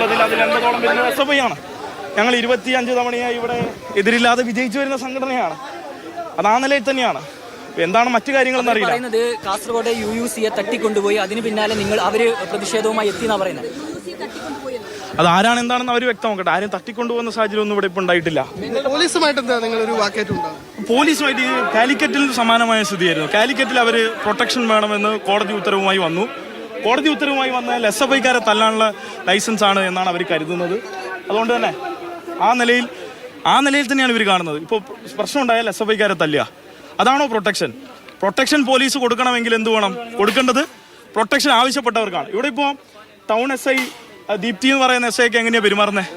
ഉള്ളതിൽ അതിൽ എൺപതോളം വരുന്നത് എസ് എഫ് ഐ ആണ്. ഞങ്ങൾ ഇരുപത്തിയഞ്ച് തവണയായി ഇവിടെ എതിരില്ലാതെ വിജയിച്ചു വരുന്ന സംഘടനയാണ്. അത് ആ നിലയിൽ തന്നെയാണ്. എന്താണ് മറ്റു കാര്യങ്ങളെന്ന് അറിയില്ല. പറയുന്നത് കാസർഗോഡ് യു യു സിയെ തട്ടിക്കൊണ്ടുപോയി അതിന് പിന്നാലെ നിങ്ങൾ അവർ പ്രതിഷേധവുമായി എത്തി എന്നാ പറയുന്നത്. അത് ആരാണ് എന്താണെന്ന് അവർ വ്യക്തമാക്കട്ടെ ആരും തട്ടിക്കൊണ്ടുപോകുന്ന സാഹചര്യം ഒന്നും ഇവിടെ ഇപ്പൊ ഉണ്ടായിട്ടില്ല. പോലീസുമായിട്ട് എന്താ നിങ്ങൾ ഒരു പോലീസുമായിട്ട് കാലിക്കറ്റിൽ സമാനമായ സ്ഥിതിയായിരുന്നു. കാലിക്കറ്റിൽ അവർ പ്രൊട്ടക്ഷൻ വേണമെന്ന് കോടതി ഉത്തരവുമായി വന്നു. കോടതി ഉത്തരവുമായി വന്നാൽ എസ് എഫ് ഐക്കാരെ തല്ലാനുള്ള ലൈസൻസ് ആണ് എന്നാണ് അവർ കരുതുന്നത്. അതുകൊണ്ട് തന്നെ ആ നിലയിൽ ആ നിലയിൽ തന്നെയാണ് ഇവർ കാണുന്നത്. ഇപ്പോൾ പ്രശ്നം ഉണ്ടായാൽ എസ് എഫ് ഐക്കാരെ തല്ലുക. അതാണോ പ്രൊട്ടക്ഷൻ? പ്രൊട്ടക്ഷൻ പോലീസ് കൊടുക്കണമെങ്കിൽ എന്ത് വേണം? കൊടുക്കേണ്ടത് പ്രൊട്ടക്ഷൻ ആവശ്യപ്പെട്ടവർക്കാണ്. ഇവിടെ ഇപ്പോൾ ടൗൺ എസ് ഐ ദീപ്തി എന്ന് പറയുന്ന എസ് ഐക്ക് എങ്ങനെയാണ് പെരുമാറുന്നത്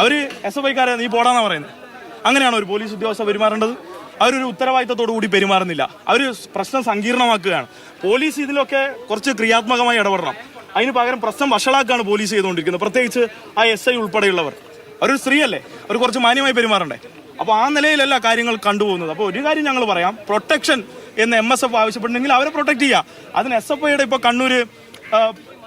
അവർ എസ് എഫ് ഐക്കാരെ നീ പോടാന്നാണ് പറയുന്നത് അങ്ങനെയാണോ ഒരു പോലീസ് ഉദ്യോഗസ്ഥ പെരുമാറേണ്ടത്? അവരൊരു ഉത്തരവാദിത്തത്തോടു കൂടി പെരുമാറുന്നില്ല. അവർ പ്രശ്നം സങ്കീർണമാക്കുകയാണ്. പോലീസ് ഇതിലൊക്കെ കുറച്ച് ക്രിയാത്മകമായി ഇടപെടണം. അതിന് പകരം പ്രശ്നം വഷളാക്കുകയാണ് പോലീസ് ചെയ്തുകൊണ്ടിരിക്കുന്നത്. പ്രത്യേകിച്ച് ആ എസ് ഐ ഉൾപ്പെടെയുള്ളവർ. അവരൊരു സ്ത്രീയല്ലേ? അവർ കുറച്ച് മാന്യമായി പെരുമാറണ്ടേ? അപ്പോൾ ആ നിലയിലല്ല കാര്യങ്ങൾ കണ്ടുപോകുന്നത്. അപ്പോൾ ഒരു കാര്യം ഞങ്ങൾ പറയാം. പ്രൊട്ടക്ഷൻ എന്ന് എം എസ് എഫ് ആവശ്യപ്പെട്ടുണ്ടെങ്കിൽ അവരെ പ്രൊട്ടക്ട് ചെയ്യുക അതിന് എസ് എഫ് ഐയുടെ ഇപ്പോൾ കണ്ണൂർ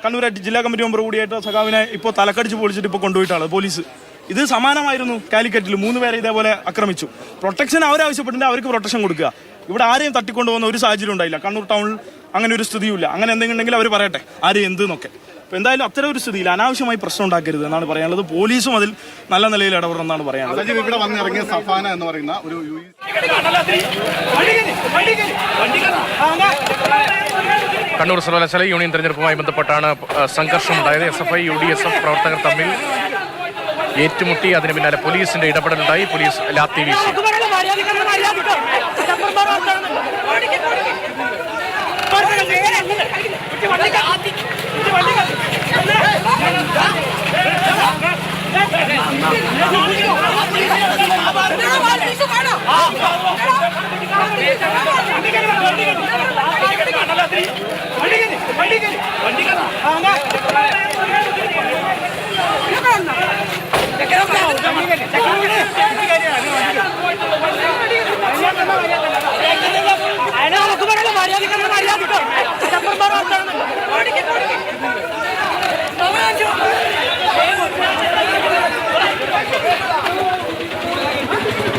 കണ്ണൂർ ജില്ലാ കമ്മിറ്റി മെമ്പർ കൂടിയായിട്ട് സഖാവിനെ ഇപ്പോൾ തലക്കടിച്ച് പൊളിച്ചിട്ട് ഇപ്പോൾ കൊണ്ടുപോയിട്ടാണ് പോലീസ്. ഇത് സമാനമായിരുന്നു കാലിക്കറ്റിൽ. മൂന്ന് പേരെ ഇതേപോലെ ആക്രമിച്ചു. പ്രൊട്ടക്ഷൻ അവരാവശ്യപ്പെട്ടിട്ട് അവർക്ക് പ്രൊട്ടക്ഷൻ കൊടുക്കുക. ഇവിടെ ആരെയും തട്ടിക്കൊണ്ടുപോകുന്ന ഒരു സാഹചര്യം ഉണ്ടായില്ല. കണ്ണൂർ ടൗണിൽ അങ്ങനെ ഒരു സ്ഥിതിയുമില്ല. അങ്ങനെ എന്തെങ്കിലും ഉണ്ടെങ്കിൽ അവർ പറയട്ടെ ആര് എന്ത് എന്നൊക്കെ അപ്പോൾ എന്തായാലും അത്തരം ഒരു സ്ഥിതിയിൽ അനാവശ്യമായി പ്രശ്നം ഉണ്ടാക്കരുത് എന്നാണ് പറയാനുള്ളത്. പോലീസും അതിൽ നല്ല നിലയിൽ ഇടപെടണമെന്നാണ് പറയാനുള്ളത്. ഇവിടെ വന്നിറങ്ങിയ സഫാന എന്ന് പറയുന്ന ഒരു കണ്ണൂർ സർവകലാശാല യൂണിയൻ തെരഞ്ഞെടുപ്പുമായി ബന്ധപ്പെട്ടാണ് സംഘർഷം ഉണ്ടായത് S F I U D S F പ്രവർത്തകർ തമ്മിൽ ഏറ്റുമുട്ടി. അതിന് പിന്നാലെ പോലീസിന്റെ ഇടപെടലുണ്ടായി. പോലീസ് ലാത്തി വീശി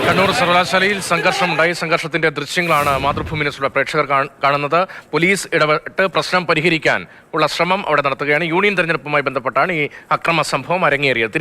കണ്ണൂർ സർവകലാശാലയിൽ സംഘർഷമുണ്ടായി. സംഘർഷത്തിന്റെ ദൃശ്യങ്ങളാണ് മാതൃഭൂമി ന്യൂസിലെ പ്രേക്ഷകർ കാണുന്നത്. പോലീസ് ഇടപെട്ട് പ്രശ്നം പരിഹരിക്കാൻ ഉള്ള ശ്രമം അവിടെ നടത്തുകയാണ്. യൂണിയൻ തെരഞ്ഞെടുപ്പുമായി ബന്ധപ്പെട്ടാണ് ഈ അക്രമ സംഭവം അരങ്ങേറിയത്.